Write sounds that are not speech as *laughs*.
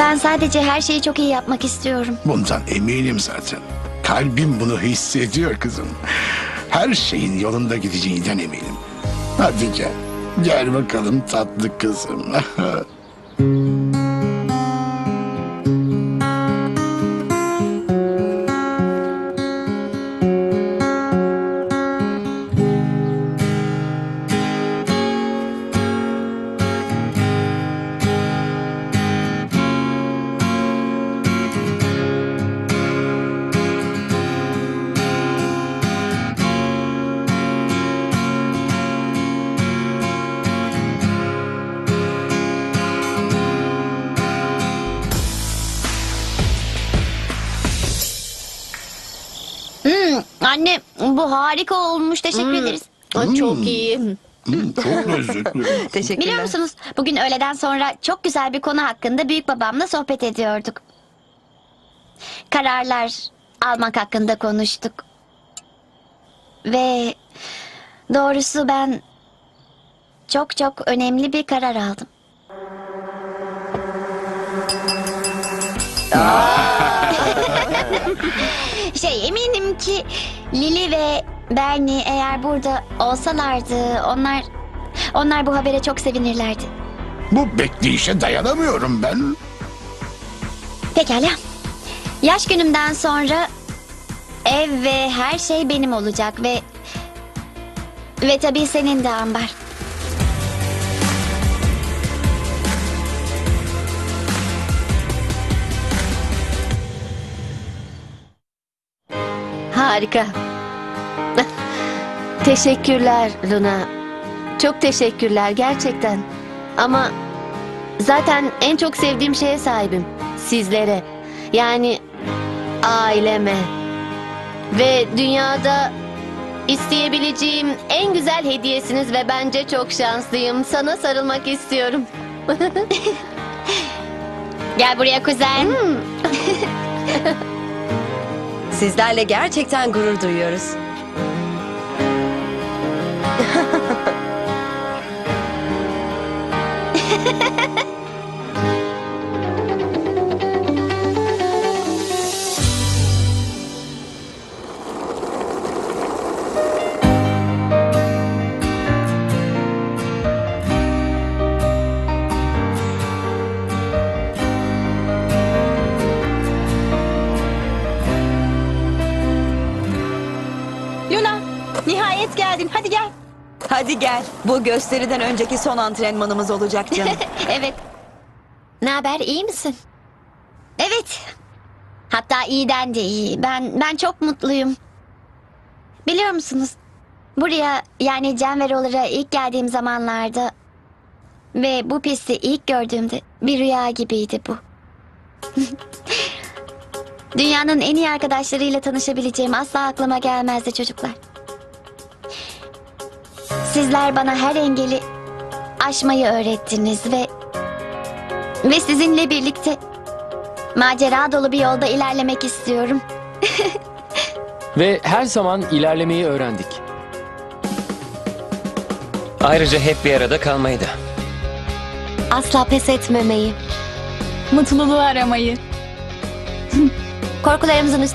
Ben sadece her şeyi çok iyi yapmak istiyorum. Bundan eminim zaten. Kalbim bunu hissediyor kızım. Her şeyin yolunda gideceğinden eminim. Hadi gel. Gel bakalım tatlı kızım. *laughs* anne bu harika olmuş. Teşekkür ederiz. Ay, Çok iyi. Hmm, çok lezzetli. *laughs* Teşekkürler. Biliyor musunuz bugün öğleden sonra çok güzel bir konu hakkında büyük babamla sohbet ediyorduk. Kararlar almak hakkında konuştuk. Ve doğrusu ben çok çok önemli bir karar aldım. Şey eminim ki Lili ve Bernie eğer burada olsalardı onlar onlar bu habere çok sevinirlerdi. Bu bekleyişe dayanamıyorum ben. Pekala. Yaş günümden sonra ev ve her şey benim olacak ve ve tabii senin de Ambar. Harika. Teşekkürler Luna. Çok teşekkürler gerçekten. Ama zaten en çok sevdiğim şeye sahibim. Sizlere. Yani aileme. Ve dünyada isteyebileceğim en güzel hediyesiniz ve bence çok şanslıyım. Sana sarılmak istiyorum. *laughs* Gel buraya kuzen. *laughs* Sizlerle gerçekten gurur duyuyoruz. Nihayet geldin. Hadi gel. Hadi gel. Bu gösteriden önceki son antrenmanımız olacak canım. *laughs* evet. Ne haber? İyi misin? Evet. Hatta iyiden de iyi. Ben ben çok mutluyum. Biliyor musunuz? Buraya yani Cenveroğlu'na ilk geldiğim zamanlarda ve bu pisti ilk gördüğümde bir rüya gibiydi bu. *laughs* Dünyanın en iyi arkadaşlarıyla tanışabileceğim asla aklıma gelmezdi çocuklar. Sizler bana her engeli aşmayı öğrettiniz ve ve sizinle birlikte macera dolu bir yolda ilerlemek istiyorum. *laughs* Ve her zaman ilerlemeyi öğrendik. Ayrıca hep bir arada kalmayı da. Asla pes etmemeyi. Mutluluğu aramayı. *laughs* Korkularımızın üstesinden